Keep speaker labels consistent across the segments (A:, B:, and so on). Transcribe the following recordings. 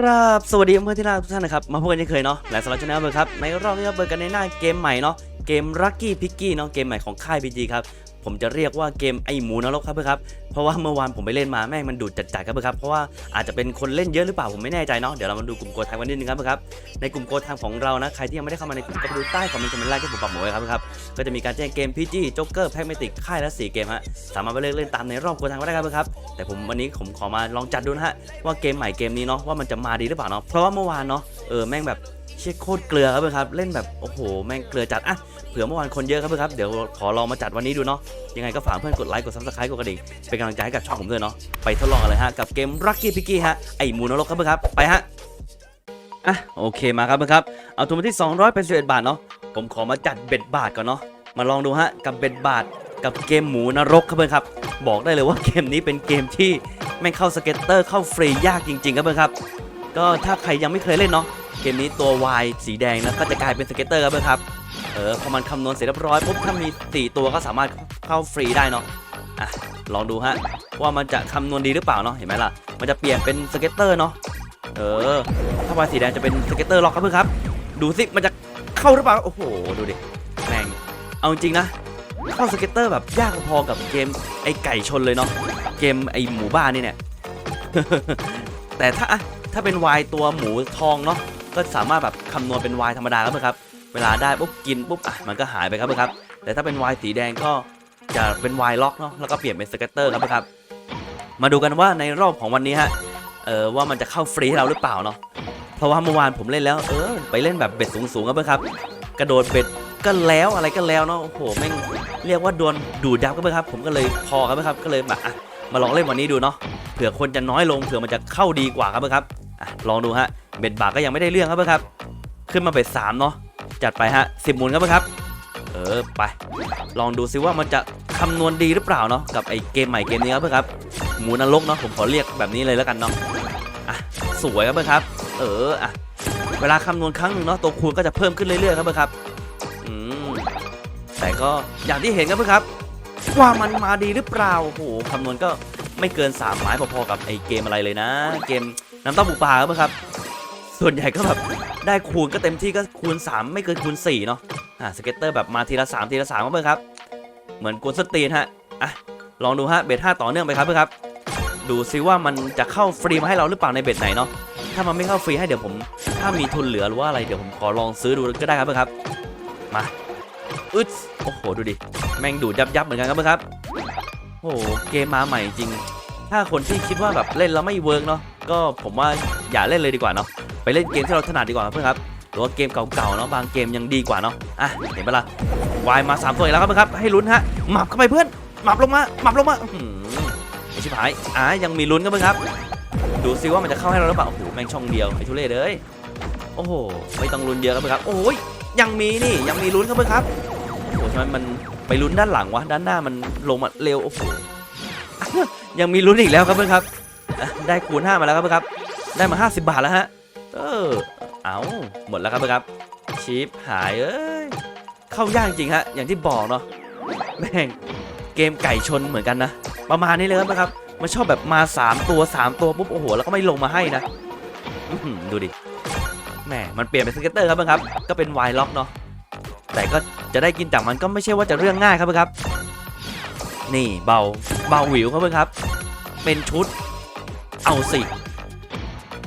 A: ครับสวัสดีเพื่อนที่รักทุกท่านนะครับ มาพบกันเช่นเคยเนาะและสำหรับชาแนลเบอร์ครับ ในรอบนี้เราเปิดกันในหน้าเกมใหม่เนาะเกมรักกี้พิกกี้เนาะเกมใหม่ของค่ายพีจีครับ ผมจะเรียกว่าเกมไอหมูนรกครับเพื่อนครับเพราะว่าเมื่อวานผมไปเล่นมาแม่งมันดูดจัดๆครับเพื่อนครับเพราะว่าอาจจะเป็นคนเล่นเยอะหรือเปล่าผมไม่แน่ใจเนาะเดี๋ยวเรามาดูกลุ่มโกทางกันนิดนึงครับเพื่อนครับในกลุ่มโกทางของเรานะใครที่ยังไม่ได้เข้ามาในกลุ่มก็ไปดูใต้คอมเมนต์คอมเมนต์แรกที่ผมปักหมดไว้ครับเพื่อนครับก็จะมีการแจ้งเกม PG จ็อกเกอร์แพ็กเมติกค่ายละ4เกมฮะสามารถไปเลือกเล่นตามในรอบโกทางก็ได้ครับเพื่อนครับแต่ผมวันนี้ผมขอมาลองจัดดูนะฮะว่าเกมใหม่เกมนี้เนาะว่ามันจะมาดีหรือเปล่าเนาะเพราะว่าเมื่อวานเนาะเออแม่งแบบ เชี่ยโคตรเกลือครับเพื่อนครับ เล่นแบบโอ้โหแม่งเกลือจัดอะเผื่อเมื่อวานคนเยอะครับเพื่อนครับเดี๋ยวขอลองมาจัดวันนี้ดูเนาะยังไงก็ฝากเพื่อนกดไลค์กดซับสไครต์กดกระดิ่งเป็นกำลังใจให้กับช่องผมด้วยเนาะไปทดลองกันเลยฮะกับเกม Lucky Picky ฮะไอหมูนรกครับเพื่อนครับไปฮะอะโอเคมาครับเพื่อนครับเอาทุนมาที่281บาทเนาะผมขอมาจัดเบ็ดบาทก่อนเนาะมาลองดูฮะกับเบ็ดบาทกับเกมหมูนรกครับเพื่อนครับ บอกได้เลยว่าเกมนี้เป็นเกมที่แม่งเข้าสเก็ตเตอร์เข้าฟรียากจริงๆครับเพื่อนครับ ก็ถ้าใครยังไม่เคยเล่นเนาะ เกมนี้ตัว Y สีแดงนะก็จะกลายเป็นสเก็ตเตอร์ครับเพื่อนครับ เออพอมันคำนวณเสร็จเรียบร้อยปุ๊บถ้ามี 4 ตัวก็สามารถเข้าฟรีได้เนาะอะลองดูฮะว่ามันจะคำนวณดีหรือเปล่าเนาะเห็นไหมล่ะ มันจะเปลี่ยนเป็นสเก็ตเตอร์เนาะเออ ถ้า Y สีแดงจะเป็นสเก็ตเตอร์ล็อกครับเพื่อนครับ ดูสิมันจะเข้าหรือเปล่าโอ้โหดูดิแม่งเอาจริงนะเข้าสเก็ตเตอร์แบบยากพอกับเกมไอไก่ชนเลยเนาะเกมไอหมูบ้านนี่เนี่ยแต่ถ้าถ้าเป็นวายตัวหมูทองเนาะ ก็สามารถแบบคำนวณเป็นวายธรรมดาครับเพื่อนครับ เวลาได้ปุ๊บกินปุ๊บอะมันก็หายไปครับเพื่อนครับ แต่ถ้าเป็นวายสีแดงก็จะเป็นวายล็อกเนาะแล้วก็เปลี่ยนเป็นสเก็ตเตอร์ครับเพื่อนครับ มาดูกันว่าในรอบของวันนี้ฮะเออว่ามันจะเข้าฟรีให้เราหรือเปล่าเนาะเพราะว่าเมื่อวานผมเล่นแล้วเออไปเล่นแบบเบ็ดสูงๆครับเพื่อนครับ กระโดดเบ็ดก็แล้วอะไรก็แล้วเนาะโอ้โหแม่งเรียกว่าโดนดูดยับก็ไปครับ ผมก็เลยพอครับครับก็เลยแบบอะมาลองเล่นวันนี้ดูเนาะเผื่อคนจะน้อยลงเผื่อมันจะเข้าดีกว่าครับครับลองดูฮะ เบ็ดบาทก็ยังไม่ได้เรื่องครับไปครับ ขึ้นมาเบ็ดสามเนาะจัดไปฮะสิบหมุนครับไปครับ เออไป ลองดูซิว่ามันจะคำนวณดีหรือเปล่าเนาะกับไอเกมใหม่เกมนี้ครับเพื่อนครับหมูนรกเนาะผมขอเรียกแบบนี้เลยแล้วกันเนาะอะสวยครับเพื่อนครับ เอออะเวลาคำนวณครั้งหนึ่งเนาะตัวคูณก็จะเพิ่มขึ้นเรื่อยๆครับเพื่อนครับอืมแต่ก็อย่างที่เห็นครับเพื่อนครับว่ามันมาดีหรือเปล่าโอ้โหคำนวณก็ไม่เกิน3ไม้พอๆกับไอเกมอะไรเลยนะ เกมน้ำเต้าปูปลาครับเพื่อครับ ส่วนใหญ่ก็แบบได้คูณก็เต็มที่ก็คูณ 3 ไม่เกินคูณ4เนาะอ่าสเก็ตเตอร์แบบมาทีละ 3 ทีละ3ครับเพื่อนครับ เหมือนกวนสตีนฮะอะลองดูฮะเบ็ด5ต่อเนื่องไปครับเพื่อนครับ ดูซิว่ามันจะเข้าฟรีมาให้เราหรือเปล่าในเบ็ดไหนเนาะถ้ามันไม่เข้าฟรีให้เดี๋ยวผม ถ้ามีทุนเหลือหรือว่าอะไรเดี๋ยวผมขอลองซื้อดูก็ได้ครับเพื่อนครับมาอึดโอ้โหดูดิแม่งดูดยับยับเหมือนกันครับเพื่อนครับโอ้โหเกมมาใหม่จริง ถ้าคนที่คิดว่าแบบเล่นแล้วไม่เวิร์กเนาะก็ผมว่าอย่าเล่นเลยดีกว่าเนาะ ไปเล่นเกมที่เราถนัดดีกว่าครับเพื่อนครับหรือว่าเกมเก่าๆเนาะบางเกมยังดีกว่าเนาะอะเห็นปะล่ะวายมาสามตัวอีกแล้วครับเพื่อนครับให้ลุ้นฮะหมับเข้าไปเพื่อนหมับลงมาหมับลงมาอื้อหือไอชิบหายอะยังมีลุ้นครับเพื่อนครับ ดูซิว่ามันจะเข้าให้เราหรือเปล่าโอ้โหแม่งช่องเดียวไอทุเรศเลยโอ้โหไม่ต้องลุ้นเยอะครับเพื่อนครับโอ้ยยังมีนี่ยังมีลุ้นครับเพื่อนครับโอ้โหทำไมมันไปลุ้นด้านหลังวะด้านหน้ามันลงมาเร็วโอ้โหยังมีลุ้นอีกแล้วครับเพื่อนครับอะได้คูณ5มาแล้วครับเพื่อนครับ ได้มา 50 บาทแล้วฮะ เออ เอาหมดแล้วครับเพื่อนครับชิปหายเอ้ย เข้ายากจริงฮะ อย่างที่บอกเนาะ แม่ง เกมไก่ชนเหมือนกันนะ ประมาณนี้เลยครับเพื่อนครับ มันชอบแบบมา 3 ตัว 3 ตัวปุ๊บโอ้โห แล้วก็ไม่ลงมาให้นะ ดูดิ แหม มันเปลี่ยนเป็นสเก็ตเตอร์ครับเพื่อนครับ ก็เป็นไวล็อกเนาะ แต่ก็จะได้กินจากมันก็ไม่ใช่ว่าจะเรื่องง่ายครับเพื่อนครับ นี่เบา เบาหวิวครับเพื่อนครับ เป็นชุด เอาสิ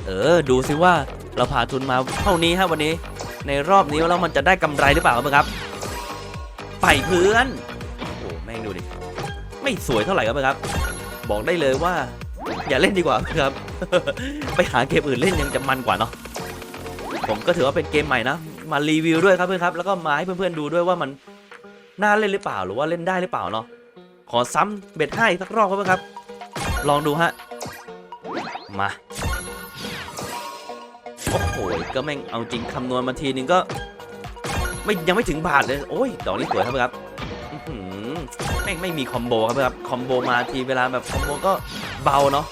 A: เออ ดูสิว่า เราพาทุนมาเท่านี้ครับวันนี้ ในรอบนี้แล้วมันจะได้กำไรหรือเปล่าครับเพื่อนครับ ไปเพื่อนโอ้โหแม่งดูดิไม่สวยเท่าไหร่ครับเพื่อนครับ บอกได้เลยว่า อย่าเล่นดีกว่าครับ ไปหาเกมอื่นเล่นยังจะมันกว่าเนาะผมก็ถือว่าเป็นเกมใหม่นะมารีวิวด้วยครับเพื่อนครับ แล้วก็มาให้เพื่อนๆดูด้วยว่ามันน่าเล่นหรือเปล่าหรือว่าเล่นได้หรือเปล่าเนาะขอซ้ำเบ็ดให้สักรอบครับเพื่อนครับ ลองดูฮะมา โอ้โหก็แม่งเอาจริงคำนวณมาทีนึงก็ ไม่ยังไม่ถึงบาทเลย โอ้ยดอกนี้สวยครับเพื่อนครับแม่งไม่มีคอมโบครับเพื่อนครับคอมโบมาทีเวลาแบบคอมโบก็เบาเนาะ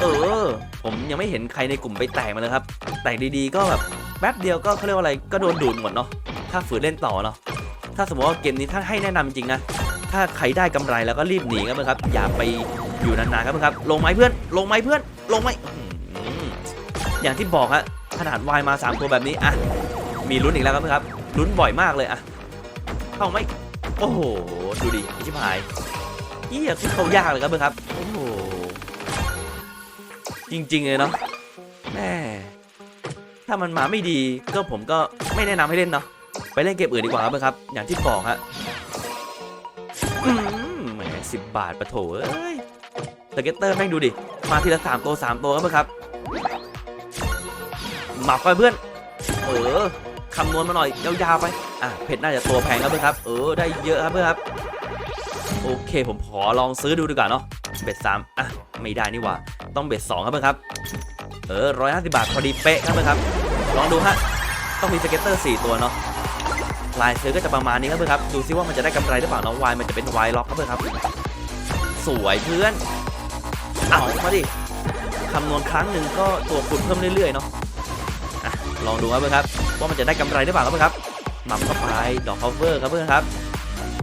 A: เออ ผมยังไม่เห็นใครในกลุ่มไปแตกมาเลยครับ แตกดีๆก็แบบแป๊บเดียวก็เขาเรียกว่าอะไรก็โดนดูดหมดเนาะถ้าฝืนเล่นต่อเนาะถ้าสมมติว่าเกมนี้ถ้าให้แนะนำจริงนะถ้าใครได้กำไรแล้วก็รีบหนีครับเพื่อนครับอย่าไปอยู่นานๆครับเพื่อนครับ ลงไม้เพื่อน ลงไม้เพื่อน ลงไม้ อย่างที่บอกฮะขนาดวายมา 3 ตัวแบบนี้อะมีลุ้นอีกแล้วครับเพื่อนครับลุ้นบ่อยมากเลยอะเข้าไหมโอ้โหดูดิชิบหายเฮียคือเขายากเลยครับเพื่อนครับโอ้โหจริงๆเลยเนาะแม่ถ้ามันมาไม่ดีก็ผมก็ไม่แนะนำให้เล่นเนาะไปเล่นเกมอื่นดีกว่าครับเพื่อนครับ อย่างที่บอกฮะอืมแหมสิบบาทปะโถเอ้ยสเก็ตเตอร์แม่งดูดิมาทีละสามตัวสามตัวครับเพื่อนครับ หมักไปเพื่อน เออคำนวณมาหน่อยยาวๆไป อะเพชรน่าจะตัวแพงครับเพื่อนครับ เออได้เยอะครับเพื่อนครับ โอเคผมขอลองซื้อดูดีกว่าเนาะ เบ็ดสามอะไม่ได้นี่หว่า ต้องเบ็ดสองครับเพื่อนครับ เออร้อยห้าสิบาทพอดีเป๊ะครับเพื่อนครับ ลองดูฮะ ต้องมีสเก็ตเตอร์สี่ตัวเนาะ ลายซื้อก็จะประมาณนี้ครับเพื่อนครับ ดูซิว่ามันจะได้กำไรหรือเปล่าเนาะวายมันจะเป็นวายล็อกครับเพื่อนครับ สวยเพื่อน เอามาดิคำนวณครั้งหนึ่งก็ตัวคูณเพิ่มเรื่อยๆเนาะ ลองดูครับเพื่อนครับว่ามันจะได้กำไรหรือเปล่าครับเพื่อนครับหม่ำเข้าไปดอกคอเวอร์ครับเพื่อนครับ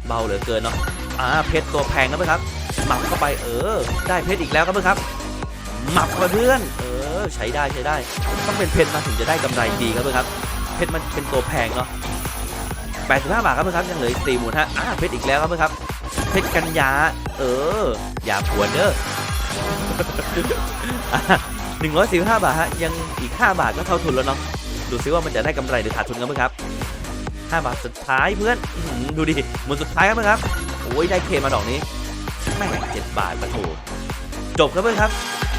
A: เบาเหลือเกินเนาะอ่าเพชรตัวแพงครับเพื่อนครับหมับเข้าไปเออ ได้เพชรอีกแล้วครับเพื่อนครับหมับเข้าไปเพื่อนเออใช้ได้ใช้ได้ ต้องเป็นเพชรมาถึงจะได้กำไรดีครับเพื่อนครับ เพชรมันเป็นตัวแพงเนาะ85บาทครับเพื่อนครับยังเหลืออีกสี่หมื่นฮะอ่าเพชรอีกแล้วครับเพื่อนครับเพชรกันยาเออ อย่าปวดเด้อหนึ่งร้อยสี่ห้าบาทฮะยังอีก5บาทก็เท่าทุนแล้วเนาะ ดูซิว่ามันจะได้กำไรหรือขาดทุนกันไหมครับ5บาทสุดท้ายเพื่อนดูดิหมดสุดท้ายครับเพื่อนครับโอ้ยได้เคมาดอกนี้แม่เจ็ดบาทมาโถจบครับเพื่อนครับ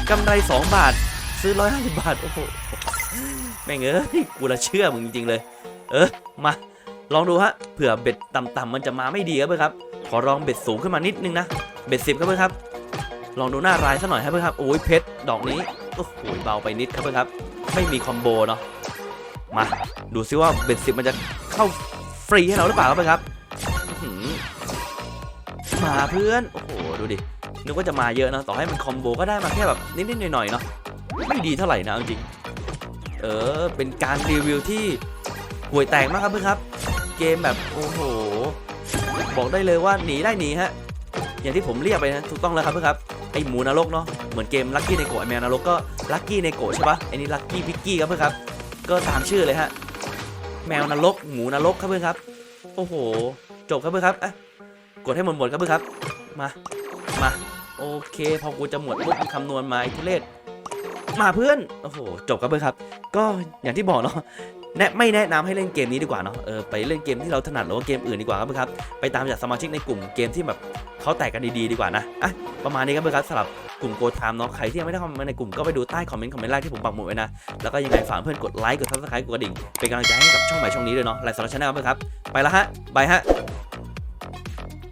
A: กำไร 2 บาทซื้อ 150 บาท โอ้โห แม่งเอ้ย กูละเชื่อมึงจริง ๆ เลย เออ มา ลองดูฮะ เผื่อเบ็ดต่ำๆมันจะมาไม่ดีครับเพื่อนครับ ขอลองเบ็ดสูงขึ้นมานิดนึงนะ เบ็ดสิบครับเพื่อนครับ ลองดูหน้ารายซะหน่อยครับเพื่อนครับ โอ้ยเพชร ดอกนี้ โอ้โห เบาไปนิดครับเพื่อนครับ ไม่มีคอมโบเนาะ มาดูซิว่าเบ็ดสิบมันจะเข้าฟรีให้เราหรือเปล่าครับเพื่อนครับมาเพื่อน โอ้โห ดูดิ นึกว่าจะมาเยอะนะ ต่อให้มันคอมโบก็ได้มาแค่แบบนิดๆหน่อยๆเนาะ ไม่ดีเท่าไหร่นะเอาจริง เออ เป็นการรีวิวที่ห่วยแตกมากครับเพื่อนครับ เกมแบบโอ้โห บอกได้เลยว่าหนีได้หนีฮะ อย่างที่ผมเรียกไปนะถูกต้องแล้วครับเพื่อนครับ ไอหมูนรกเนาะ เหมือนเกมลักกี้ในโกะไอแมวนรกก็ลักกี้ในโกะใช่ปะไอนี่ลักกี้พิกกี้ครับเพื่อนครับ ก็ตามชื่อเลยฮะ แมวนรกหมูนรกครับเพื่อนครับ โอ้โห จบครับเพื่อนครับอะกดให้หมดหมดครับเพื่อนครับ มา มา โอเค พอกูจะหมดปุ๊บคำนวณมาอทุเรศมาเพื่อน โอ้โห จบครับเพื่อนครับ ก็อย่างที่บอกเนาะ แนะไม่แนะนำให้เล่นเกมนี้ดีกว่าเนาะเออไปเล่นเกมที่เราถนัดหรือว่าเกมอื่นดีกว่าครับเพื่อนครับไปตามจากสมาชิกในกลุ่มเกมที่แบบเขาแตกกันดีๆดีกว่านะอะประมาณนี้ครับเพื่อนครับสำหรับกลุ่มโกทามเนาะใครที่ยังไม่ได้เข้ามาในกลุ่มก็ไปดูใต้คอมเมนต์คอมเมนต์แรกที่ผมปักหมุดไว้นะแล้วก็ยังไงฝากเพื่อนกดไลค์กดซับสไครต์กดกระดิ่งเป็นกำลังใจให้กับช่องใหม่ช่องนี้ด้วยเนาะไลฟ์สาระชาแนลครับเพื่อนครับไปละฮะบายฮะ